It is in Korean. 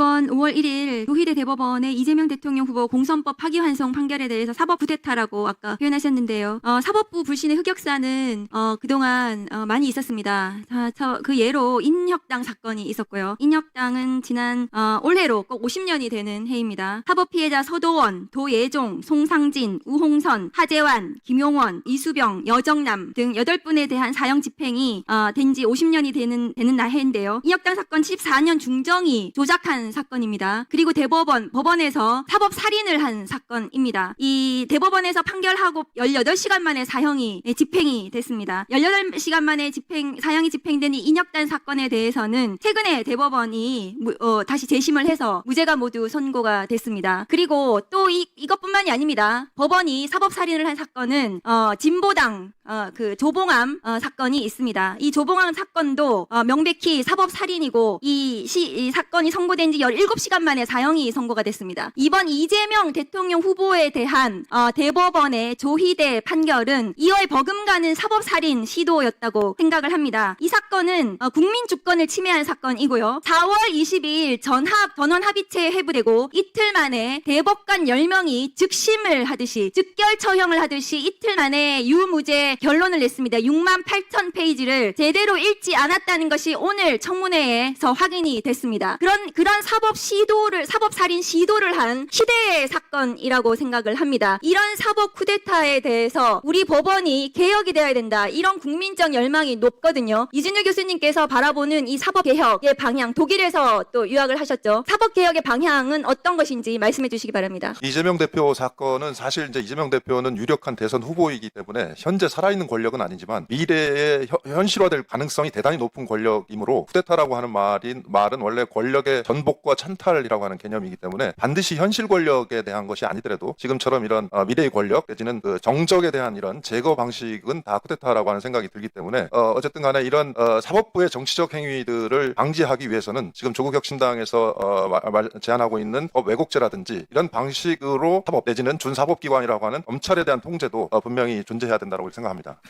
이번 5월 1일 조희대 대법원의 이재명 대통령 후보 공선법 파기환송 판결에 대해서 사법 쿠데타라고 아까 표현하셨는데요. 어, 사법부 불신의 흑역사는 어, 그동안 어, 많이 있었습니다. 자, 저, 그 예로 인혁당 사건이 있었고요. 인혁당은 지난 어, 올해로 꼭 50년이 되는 해입니다. 사법 피해자 서도원, 도예종, 송상진, 우홍선, 하재환, 김용원, 이수병, 여정남 등 8분에 대한 사형 집행이 어, 된지 50년이 되는 되는 해인데요. 인혁당 사건 14년 중정이 조작한 사건입니다. 그리고 대법원 법원에서 사법 살인을 한 사건입니다. 이 대법원에서 판결하고 18시간 만에 사형이 네, 집행이 됐습니다. 18시간 만에 집행 사형이 집행된 이 인혁단 사건에 대해서는 최근에 대법원이 무- 어, 다시 재심을 해서 무죄가 모두 선고가 됐습니다. 그리고 또 이, 이것뿐만이 아닙니다. 법원이 사법 살인을 한 사건은 어, 진보당 어, 그 조봉암 어, 사건이 있습니다. 이 조봉암 사건도 어, 명백히 사법 살인이고 이, 시, 이 사건이 선고된 지 17시간 만에 사형이 선고가 됐습니다. 이번 이재명 대통령 후보에 대한 어, 대법원의 조희대 판결은 2월 버금가는 사법 살인 시도였다고 생각을 합니다. 이 사건은 어, 국민 주권을 침해한 사건이고요. 4월 22일 전합 전원 합의체에 회부되고 이틀 만에 대법관 10명이 즉심을 하듯이 즉결 처형을 하듯이 이틀 만에 유무죄 결론을 냈습니다. 6만 8천 페이지를 제대로 읽지 않았다는 것이 오늘 청문회에서 확인이 됐습니다. 그런 그런 사법 시도를 사법 살인 시도를 한 시대의 사건이라고 생각을 합니다. 이런 사법 쿠데타에 대해서 우리 법원이 개혁이 되어야 된다. 이런 국민적 열망이 높거든요. 이준유 교수님께서 바라보는 이 사법 개혁의 방향 독일에서 또 유학을 하셨죠. 사법 개혁의 방향은 어떤 것인지 말씀해 주시기 바랍니다. 이재명 대표 사건은 사실 이제 이재명 대표는 유력한 대선 후보이기 때문에 현재 살아있는 권력은 아니지만 미래에 현- 현실화될 가능성이 대단히 높은 권력이므로 쿠데타라고 하는 말인 말은 원래 권력의 전복 과 찬탈이라고 하는 개념이기 때문에 반드시 현실 권력에 대한 것이 아니더라도 지금처럼 이런 어, 미래의 권력 내지는 그 정적에 대한 이런 제거 방식은 다 쿠데타라고 하는 생각이 들기 때문에 어, 어쨌든 간에 이런 어, 사법부의 정치적 행위들을 방지하기 위해서는 지금 조국 혁신당에서 어, 마- 말- 제안하고 있는 법 왜곡죄라든지 이런 방식으로 사법 내지는 준사법기관이라고 하는 검찰에 대한 통제도 어, 분명히 존재해야 된다고 생각합니다.